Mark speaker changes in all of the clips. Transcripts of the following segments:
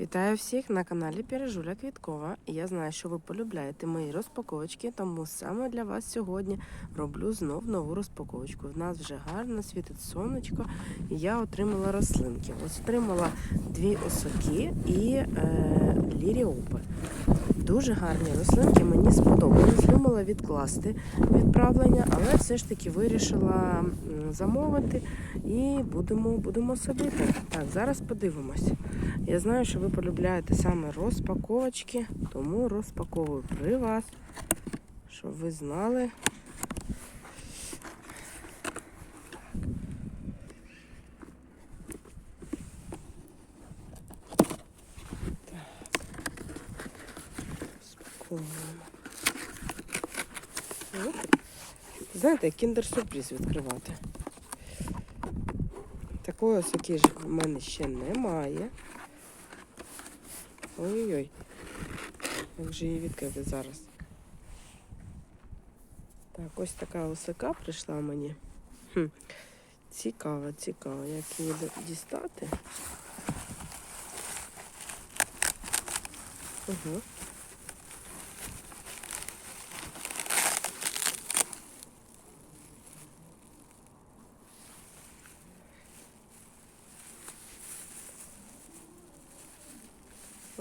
Speaker 1: Вітаю всіх на каналі Пережуля Квіткова. Я знаю, що ви полюбляєте мої розпаковочки, тому саме для вас сьогодні роблю знов нову розпаковочку. В нас вже гарно світить сонечко, я отримала рослинки. Ось отримала дві осоки і е, ліріопи. Дуже гарні рослинки, мені сподобались. Думала відкласти відправлення, все ж таки вирішила замовити і будемо, будемо садити. Так, зараз подивимось. Я знаю, що ви полюбляєте саме розпаковочки, тому розпаковую при вас, щоб ви знали. Так, Розпаковуємо. Ну, Знаєте, як кіндер-сюрприз відкривати. Такої осоки ж в мене ще немає. Ой-ой-ой. Як же її відкрити зараз? Так, ось така осика прийшла мені. Хм. Цікаво, цікаво, як її дістати. Угу.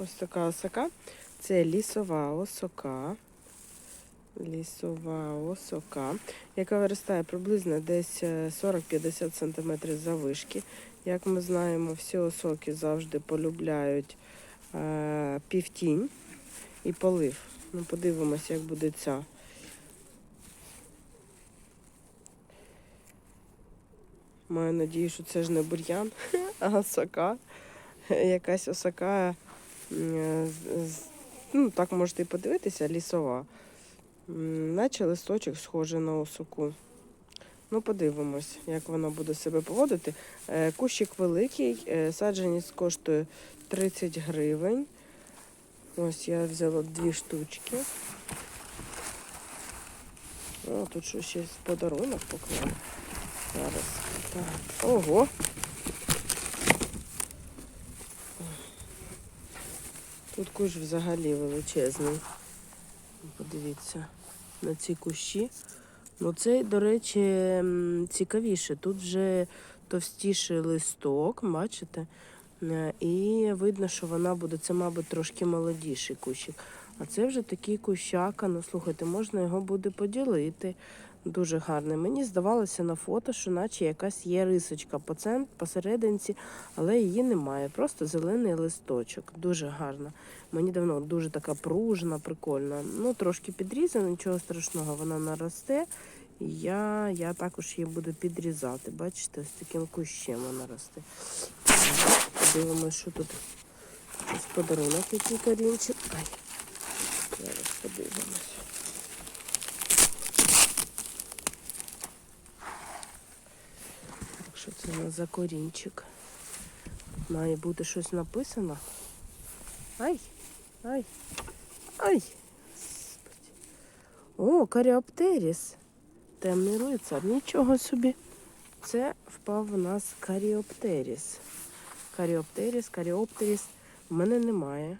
Speaker 1: Ось така осока. Це лісова осока. Лісова осока, яка виростає приблизно десь е, 40-50 см завишки. Як ми знаємо, всі осоки завжди полюбляють е, півтінь і полив. Ну, подивимося, як буде ця. Маю надію, що це ж не бур'ян, а осока. Якась з- ну, так можете і подивитися, лісова. Наче листочок схожий на осоку. Ну, подивимось, як вона буде себе поводити. Е, Кущик великий, е, саджанець коштує 30 гривень. Ось я взяла дві штучки. О, тут що ще з подарунок поклав. Зараз. Так. Ого! Тут куш взагалі величезний. Подивіться на ці кущі. Ну, цей, до речі, цікавіше. Тут вже товстіший листок, бачите? Е, І видно, що вона буде, це, мабуть, трошки молодіший кущик. А це вже такий кущака. Ну, слухайте, можна його буде поділити. Дуже гарний. Мені здавалося на фото, що наче якась є рисочка по цент, посерединці, але її немає. Просто зелений листочок. Дуже гарно. Мені давно дуже така пружна, прикольна. Ну, трошки підрізана, нічого страшного, вона наросте. Я, я також її буду підрізати. Бачите, ось таким кущем вона росте. Дивимося, що тут ось подарунок, який корінчик. Ай, зараз подивимось. Що це у нас за корінчик? Має бути щось написано. Ай, ай, ай. О, каріоптеріс. Темний лицар. Нічого собі. Це впав у нас каріоптеріс. Каріоптеріс, каріоптеріс. В мене немає.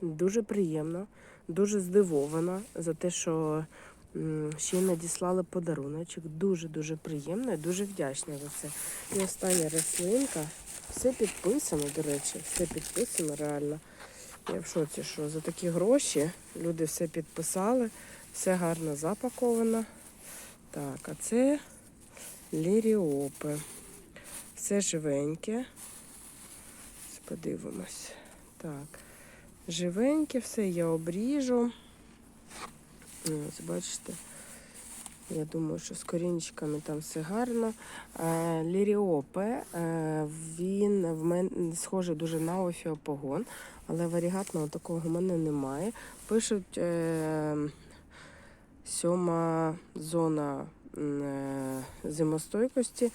Speaker 1: Дуже приємно, дуже здивована за те, що ще й надіслали подаруночок. Дуже-дуже приємно і дуже вдячна за це. І остання рослинка. Все підписано, до речі, все підписано реально. Я в шоці, що за такі гроші люди все підписали, все гарно запаковано. Так, а це ліріопи. Все живеньке. Подивимось. Так. Живеньке, все я обріжу. Ось, бачите. Я думаю, що з корінчиками там все гарно. Е, Ліріопе, е, він в мене схожий дуже на офіопогон, але варігатного такого в мене немає. Пишуть е, сьома зона зимостойкості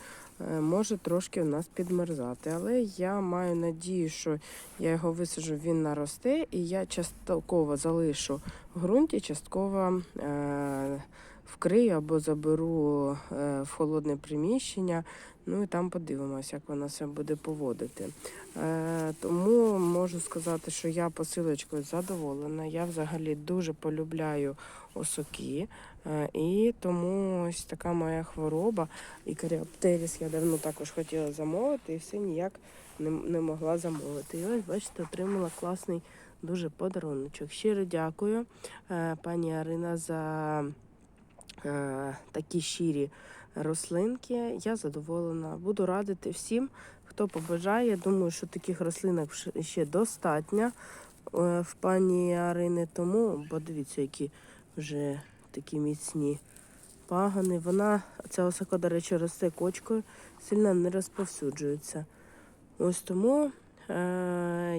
Speaker 1: може трошки в нас підмерзати. Але я маю надію, що я його висаджу, він наросте, і я частково залишу в ґрунті, частково е, вкрию або заберу е, в холодне приміщення. Ну і там подивимося, як вона себе буде поводити. Е, тому можу сказати, що я посилочкою задоволена. Я взагалі дуже полюбляю осоки. Е, І тому ось така моя хвороба. І каріоптеріс я давно також хотіла замовити, і все ніяк не, не могла замовити. І ось, бачите, отримала класний дуже подаруночок. Щиро дякую, е, пані Арина, за е, такі щирі рослинки. Я задоволена. Буду радити всім, хто побажає. Думаю, що таких рослинок ще- достатньо е, в пані Арини. Тому, бо дивіться, які вже такі міцні пагани. Вона, ця осака, до речі, росте кочкою, сильно не розповсюджується. Ось тому,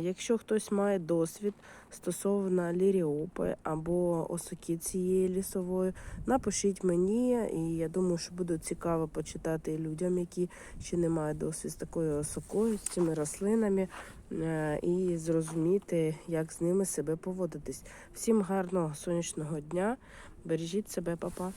Speaker 1: якщо хтось має досвід стосовно ліріопи або осоки цієї лісової, напишіть мені, і я думаю, що буде цікаво почитати людям, які ще не мають досвід з такою осокою, з цими рослинами, е, і зрозуміти, як з ними себе поводитись. Всім гарного сонячного дня. Бережіть себе, папа.